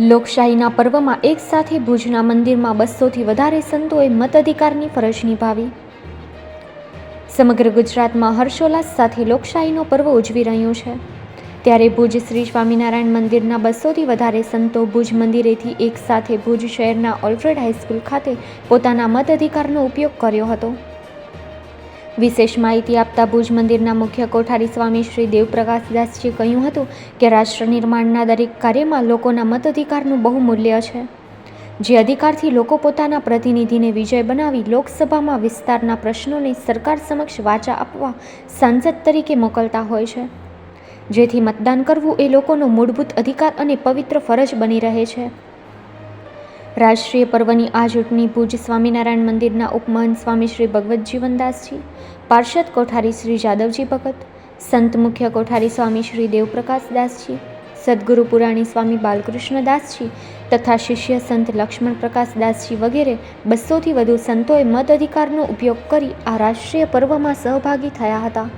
લોકશાહીના પર્વમાં એક સાથે ભુજના મંદિરમાં બસોથી વધારે સંતોએ મતાધિકારની ફરજ નિભાવી. સમગ્ર ગુજરાતમાં હર્ષોલ્લાસ સાથે લોકશાહીનો પર્વ ઉજવી રહ્યું છે. ત્યારે ભુજ શ્રી સ્વામિનારાયણ મંદિરના બસોથી વધારે સંતો ભુજ મંદિરેથી એક સાથે ભુજ શહેરના ઓલ્ફ્રેડ હાઈસ્કૂલ ખાતે પોતાના મત અધિકારનો ઉપયોગ કર્યો હતો. વિશેષ માહિતી આપતા ભુજ મંદિરના મુખ્ય કોઠારી સ્વામી શ્રી દેવપ્રકાશદાસજીએ કહ્યું હતું કે રાષ્ટ્ર નિર્માણના દરેક કાર્યમાં લોકોના મતાધિકારનું બહુ મૂલ્ય છે. જે અધિકારથી લોકો પોતાના પ્રતિનિધિને વિજય બનાવી લોકસભામાં વિસ્તારના પ્રશ્નોને સરકાર સમક્ષ વાચા આપવા સાંસદ તરીકે મોકલતા હોય છે. જેથી મતદાન કરવું એ લોકોનો મૂળભૂત અધિકાર અને પવિત્ર ફરજ બની રહે છે. રાષ્ટ્રીય પર્વની આ ચૂંટણી ભુજ સ્વામિનારાયણ મંદિરના ઉપમહંત સ્વામી શ્રી ભગવત જીવનદાસજી, પાર્ષદ કોઠારી શ્રી જાદવજી ભગત, સંત મુખ્ય કોઠારી સ્વામી શ્રી દેવપ્રકાશદાસજી સદગુરુ પુરાણી સ્વામી બાલકૃષ્ણદાસજી તથા શિષ્ય સંત લક્ષ્મણ પ્રકાશદાસજી વગેરે બસોથી વધુ સંતોએ મત અધિકારનો ઉપયોગ કરી આ રાષ્ટ્રીય પર્વમાં સહભાગી થયા હતા.